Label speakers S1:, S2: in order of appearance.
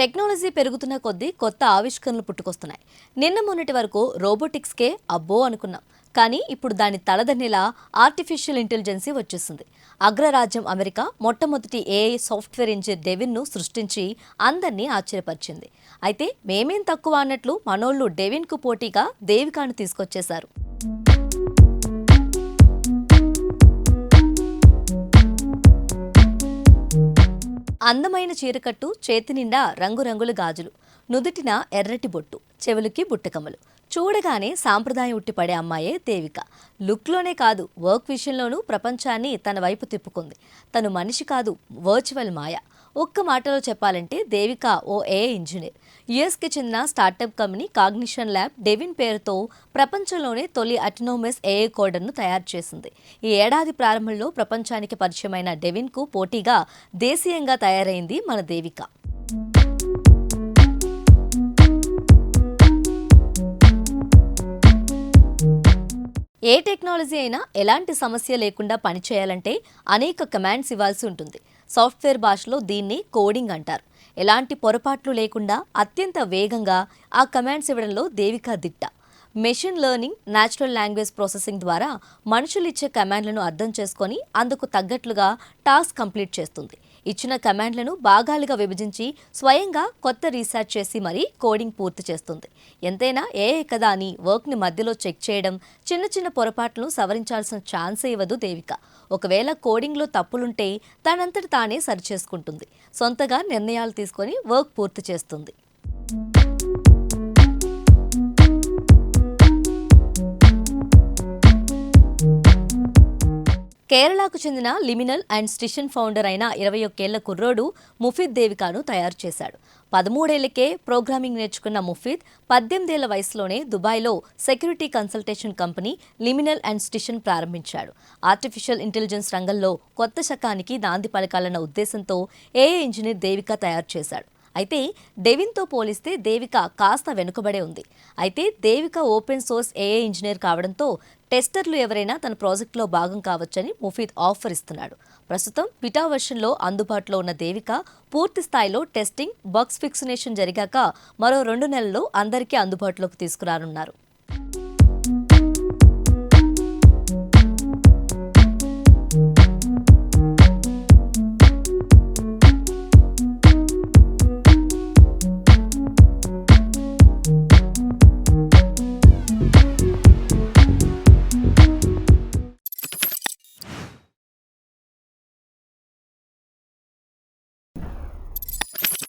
S1: Technology పెరుగుతున్న కొద్దీ కొత్త ఆవిష్కరణలు పుట్టుకొస్తున్నాయి. నిన్న మొన్నటి వరకు రోబోటిక్స్కే అబ్బో అనుకున్నాం. కానీ ఇప్పుడు దాని తలదన్నేలా ఆర్టిఫిషియల్ ఇంటెలిజెన్సీ వచ్చేసింది అగ్రరాజ్యం అమెరికా మొట్టమొదటి ఏఐ సాఫ్ట్వేర్ ఇంజనీర్ డెవిన్ను సృష్టించి అందరినీ ఆశ్చర్యపరిచింది. అయితే మేమేం తక్కువ అన్నట్లు మనోళ్ళు డెవిన్కు పోటీగా దేవికాను తీసుకొచ్చేశారు. అందమైన చీరకట్టు చేతి నిండా రంగురంగుల గాజులు నుదుటిన ఎర్రటి బొట్టు చెవులకి బుట్టకమ్మలు. చూడగానే సాంప్రదాయం ఉట్టిపడే అమ్మాయే దేవిక. లుక్లోనే కాదు వర్క్ విషయంలోనూ ప్రపంచాన్ని తన వైపు తిప్పుకుంది. తను మనిషి కాదు వర్చువల్ మాయ. ఒక్క మాటలో చెప్పాలంటే దేవిక ఓ ఏ ఇంజనీర్. యుఎస్కి చెందిన startup company Cognition lab Devin పేరుతో ప్రపంచంలోనే తొలి అటోనోమస్ ఏఏ కోడర్ను తయారు చేసింది. ఈ ఏడాది ప్రారంభంలో ప్రపంచానికి పరిచయమైన డెవిన్కు పోటీగా దేశీయంగా తయారైంది మన దేవిక. ఏ టెక్నాలజీ అయినా ఎలాంటి సమస్య లేకుండా పనిచేయాలంటే అనేక కమాండ్స్ ఇవ్వాల్సి ఉంటుంది. సాఫ్ట్వేర్ భాషలో దీన్ని కోడింగ్ అంటారు. ఎలాంటి పొరపాట్లు లేకుండా అత్యంత వేగంగా ఆ కమాండ్స్ ఇవ్వడంలో దేవిక దిట్ట. Machine learning natural language processing ద్వారా మనుషులు ఇచ్చే కమాండ్లను అర్థం చేసుకొని అందుకు తగ్గట్లుగా టాస్క్ కంప్లీట్ చేస్తుంది. ఇచ్చిన కమాండ్లను భాగాలుగా విభజించి స్వయంగా కొత్త రీసెర్చ్ చేసి మరీ కోడింగ్ పూర్తి చేస్తుంది. ఎంతైనా ఏ కదా అని వర్క్ని మధ్యలో చెక్ చేయడం చిన్న చిన్న పొరపాట్లను సవరించాల్సిన ఛాన్సే ఇవ్వదు దేవిక. ఒకవేళ కోడింగ్లో తప్పులుంటే తనంతట తానే సరిచేసుకుంటుంది. సొంతగా నిర్ణయాలు తీసుకొని వర్క్ పూర్తి చేస్తుంది. కేరళకు చెందిన లిమినల్ అండ్ స్టిషన్ ఫౌండర్ అయిన ఇరవై ఒక్కేళ్ళ కుర్రోడు ముఫీద్ దేవికాను తయారు చేశాడు. పదమూడేళ్ళకే ప్రోగ్రామింగ్ నేర్చుకున్న ముఫీద్ పద్దెనిమిదేళ్ళ వయసులోనే దుబాయ్లో security consultation company Liminal and స్టిషన్ ప్రారంభించాడు. ఆర్టిఫిషియల్ ఇంటెలిజెన్స్ రంగంలో కొత్త శకానికి నాంది పలకాలన్న ఉద్దేశంతో ఏఏ ఇంజనీర్ దేవిక తయారు చేశాడు. అయితే డెవిన్తో పోలిస్తే దేవిక కాస్త వెనుకబడే ఉంది. అయితే Devika open source AI engineer కావడంతో టెస్టర్లు ఎవరైనా తన ప్రాజెక్టులో భాగం కావచ్చని ముఫీద్ ఆఫర్ ఇస్తున్నాడు. ప్రస్తుతం బిటా వెర్షన్లో అందుబాటులో ఉన్న దేవిక పూర్తి స్థాయిలో టెస్టింగ్ బగ్స్ ఫిక్సినేషన్ జరిగాక మరో రెండు నెలల్లో అందరికీ అందుబాటులోకి తీసుకురానున్నారు.